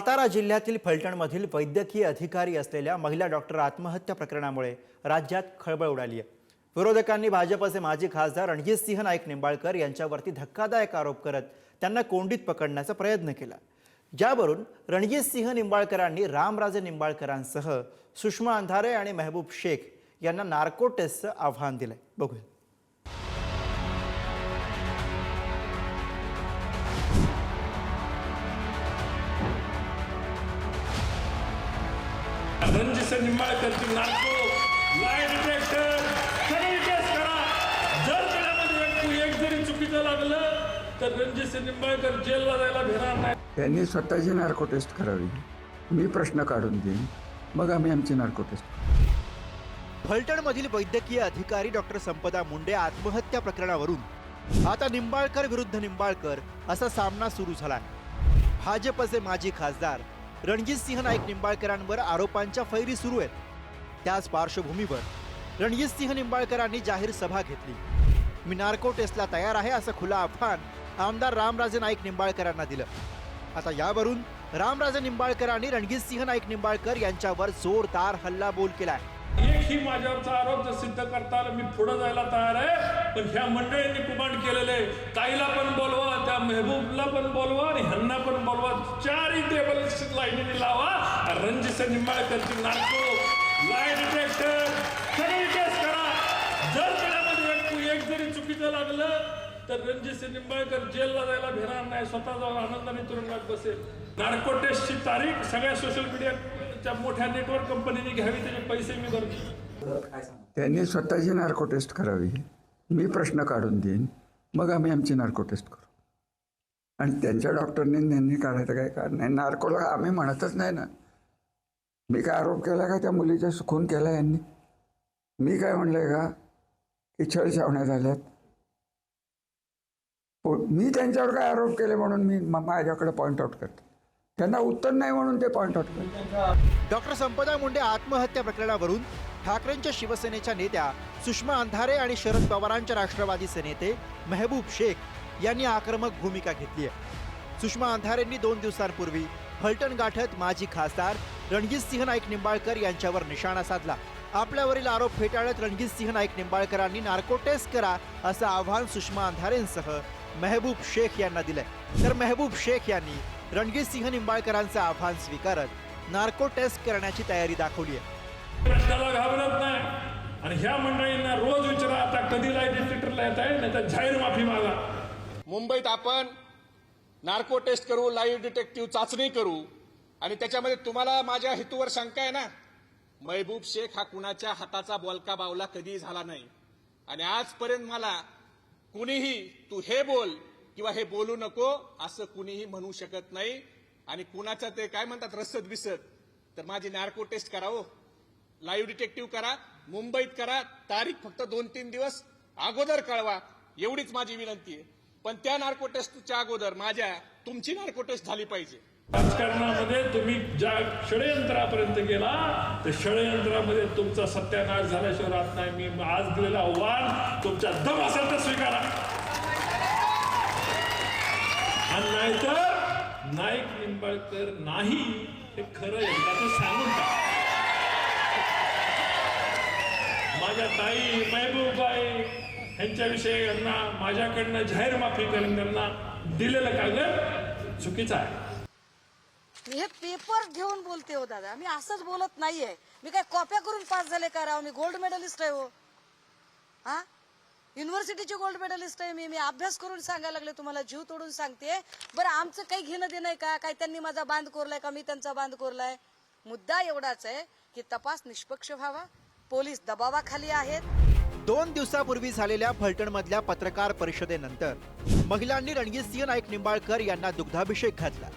सातारा जिल्ह्यातील फलटणमधील वैद्यकीय अधिकारी असलेल्या महिला डॉक्टर आत्महत्या प्रकरणामुळे राज्यात खळबळ उडाली आहे. विरोधकांनी भाजपचे माजी खासदार रणजितसिंह नाईक निंबाळकर यांच्यावरती धक्कादायक आरोप करत त्यांना कोंडीत पकडण्याचा प्रयत्न केला. ज्यावरून रणजितसिंह निंबाळकरांनी रामराजे निंबाळकरांसह सुषमा अंधारे आणि मेहबूब शेख यांना नार्को टेस्टचं आव्हान दिलंय. बघूया. रणजित निंबाळकरची नाटको लाय डिटेक्टर सगळी टेस्ट करा. जर त्याच्यामध्ये एक एक जरी चुकीचं लागलं तर रणजित निंबाळकर जेलला जायला भेटणार नाही. त्यांनी स्वतःची नार्को टेस्ट करावी. मी प्रश्न काढून देईन. मग आम्ही आमची नार्को टेस्ट. फलटणमधील वैद्यकीय अधिकारी डॉक्टर संपदा मुंडे आत्महत्या प्रकरणावरून आता निंबाळकर विरुद्ध निंबाळकर असा सामना सुरू झालाय. भाजपचे माजी खासदार रणजितसिंह नाईक निंबाळकरांवर आरोपांच्या फैरी सुरू आहेत. त्याच पार्श्वभूमीवर रणजितसिंह निंबाळकरांनी जाहीर सभा घेतली. मी नार्को टेस्टला तयार आहे असं खुला आव्हान आमदार रामराजे नाईक निंबाळकरांना दिलं. आता यावरून रामराजे निंबाळकरांनी रणजितसिंह नाईक निंबाळकर यांच्यावर जोरदार हल्लाबोल केला एकही माझ्यावरचा आरोप जर सिद्ध करता मी पुढे जायला तयार आहे. पण ह्या मंडळींनी कुमांड केलेले ताईला मेहबूबला पण बोलवा आणि ह्यांना पण बोलवा. चारही टेबल लाईनीने लावा. रणजित निंबाळकरची नाटको लाइट डिटेक्टर सगळी टेस्ट करा. जर त्याच्यामध्ये एक एक जरी चुकीचं लागलं तर रणजित निंबाळकर जेलला जायला भेणार नाही. स्वतः जाऊन आनंदाने तुरुंगात बसेल. नार्को टेस्टची तारीख सगळ्या सोशल मीडियाच्या मोठ्या नेटवर्क कंपनीने घ्यावी त्याचे पैसे मी भरतो. त्यांनी स्वतःची नार्को टेस्ट करावी. मी प्रश्न काढून देईन. मग आम्ही आमची नार्को टेस्ट करू. आणि त्यांच्या डॉक्टरने त्यांनी काढायचं काय कारण नाही. नार्कोला आम्ही म्हणतच नाही ना. मी काय आरोप केला का त्या मुलीचा खून केला यांनी? मी काय म्हणलंय का? की छळछावण्या झाल्यात. मी त्यांच्यावर काय आरोप केले म्हणून मी माझ्याकडे पॉईंट आउट करतो. त्यांना उत्तर नाही म्हणून ते पॉईंट आउट करतात डॉक्टर संपदा मुंडे आत्महत्या प्रकरणावरून ठाकरेंच्या शिवसेनेच्या नेत्या सुषमा अंधारे आणि शरद पवारांच्या राष्ट्रवादीचे नेते मेहबूब शेख यांनी आक्रमक भूमिका घेतली आहे. सुषमा अंधारेंनी दोन दिवसांपूर्वी फलटण गाठत माजी खासदार रणजितसिंह नाईक निंबाळकर यांच्यावर निशाणा साधला. आपल्यावरील आरोप फेटाळत रणजितसिंह नाईक निंबाळकरांनी नार्को टेस्ट करा असं आव्हान सुषमा अंधारेंसह मेहबूब शेख यांना दिलंय. तर मेहबूब शेख यांनी रणजितसिंह निंबाळकरांचं आव्हान स्वीकारत नार्को टेस्ट करण्याची तयारी दाखवली आहे. प्रश्नाला घाबरत नाही. आणि ह्या मंडळींना रोज विचारा आता कधी लाइट डिस्ट्रिक्टरला येत आहे नाही तर जाहीर माफी मागा. मुंबईत आपण नार्को टेस्ट करू लाईव्ह डिटेक्टिव्ह चाचणी करू. आणि त्याच्यामध्ये तुम्हाला माझ्या हेतूवर शंका आहे ना? महबूब शेख हा कुणाच्या हाताचा बोलका बावला कधीही झाला नाही. आणि आजपर्यंत मला कुणीही तू हे बोल किंवा हे बोलू नको असं कुणीही म्हणू शकत नाही. आणि कुणाचं ते काय म्हणतात? रसद बिसत तर माझी नार्को टेस्ट करावं लाईव्ह डिटेक्टिव्ह करा मुंबईत करा. तारीख फक्त दोन तीन दिवस अगोदर कळवा. एवढीच माझी विनंती आहे. पण त्या नार्को टेस्टच्या अगोदर माझ्या तुमची नार्को टेस्ट झाली पाहिजे. राजकारणामध्ये तुम्ही ज्या षडयंत्रापर्यंत गेला त्या षडयंत्रामध्ये तुमचा सत्यानाश झाल्याशिवाय राहत नाही. मी आज दिलेलं आव्हान तुमच्या दम असेल तर स्वीकारा. आणि नाहीतर नाईक निंबाळकर नाही हे खरं एकदाच सांगून टाक. माझ्या ताई महबूबाई यांच्याविषयी यांना माझ्याकडनं जाहीर माफी करून त्यांना दिलेलं कागद चुकीचं आहे. मी हे पेपर घेऊन बोलते हो दादा. मी असंच बोलत नाहीये. मी काय कॉप्या करून पास झाले का राव? मी गोल्ड मेडलिस्ट आहे हो. हा? युनिव्हर्सिटीची गोल्ड मेडलिस्ट आहे मी. मी अभ्यास करून सांगायला लागले तुम्हाला जीव तोडून सांगते. बरं आमचं काही घेणं देणं आहे का? काय त्यांनी माझा बांध कोरलाय का? मी त्यांचा बांध कोरलाय? मुद्दा एवढाच आहे की तपास निष्पक्ष व्हावा. पोलीस दबावाखाली आहेत. दोन दिवसापूर्वी झालेल्या फलटणमधल्या पत्रकार परिषदेनंतर महिलांनी रणजितसिंह नाईक निंबाळकर यांना दुग्धाभिषेक घातला.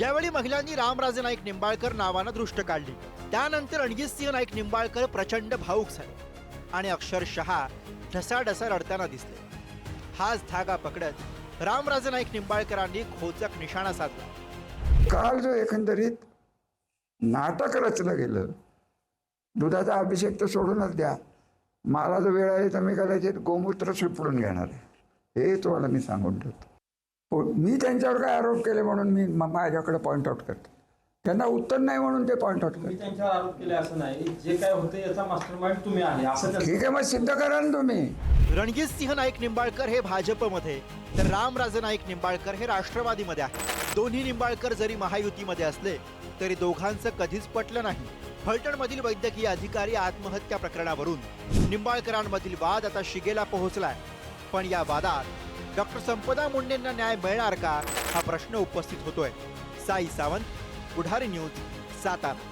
यावेळी महिलांनी रामराजे नाईक निंबाळकर नावानं दृष्ट काढली. त्यानंतर रणजितसिंह नाईक निंबाळकर प्रचंड भाऊक झाले आणि अक्षरशः ढसाढसा रडताना दिसले. हाच धागा पकडत रामराजे नाईक निंबाळकरांनी खोचक निशाणा साधला. काल जो एकंदरीत नाटक रचलं गेलं दुधाचा अभिषेक तर सोडूनच द्या मला जो वेळ आहे तर मी कदाचित गोमूत्र शिपडून घेणार आहे. हे तुम्हाला मी सांगून ठेवतो. हो, मी त्यांच्यावर काय आरोप केले म्हणून मी माझ्याकडे पॉईंट आउट करतो. त्यांना उत्तर नाही म्हणून ते पॉईंट आउट तुम्ही करतात त्यांच्यावर आरोप केले असं नाही. जे काय होते याचा मास्टर माइंड तुम्ही आहे असं त्यांचं ठीक आहे मग सिद्ध करा ना तुम्ही. रणजित सिंह नाईक निंबाळकर हे भाजपमध्ये तर रामराजे नाईक निंबाळकर हे राष्ट्रवादीमध्ये आहे दोन्ही निंबाळकर जरी महायुतीमध्ये असले तरी दोघांचं कधीच पटलं नाही. फलटणमधील वैद्यकीय अधिकारी आत्महत्या प्रकरणावरून निंबाळकरांमधील वाद आता शिगेला पोहोचलाय. पण या वादात डॉक्टर संपदा मुंडेंना न्याय मिळणार का हा प्रश्न उपस्थित होतोय. साई सावंत पुढारी न्यूज सातारा.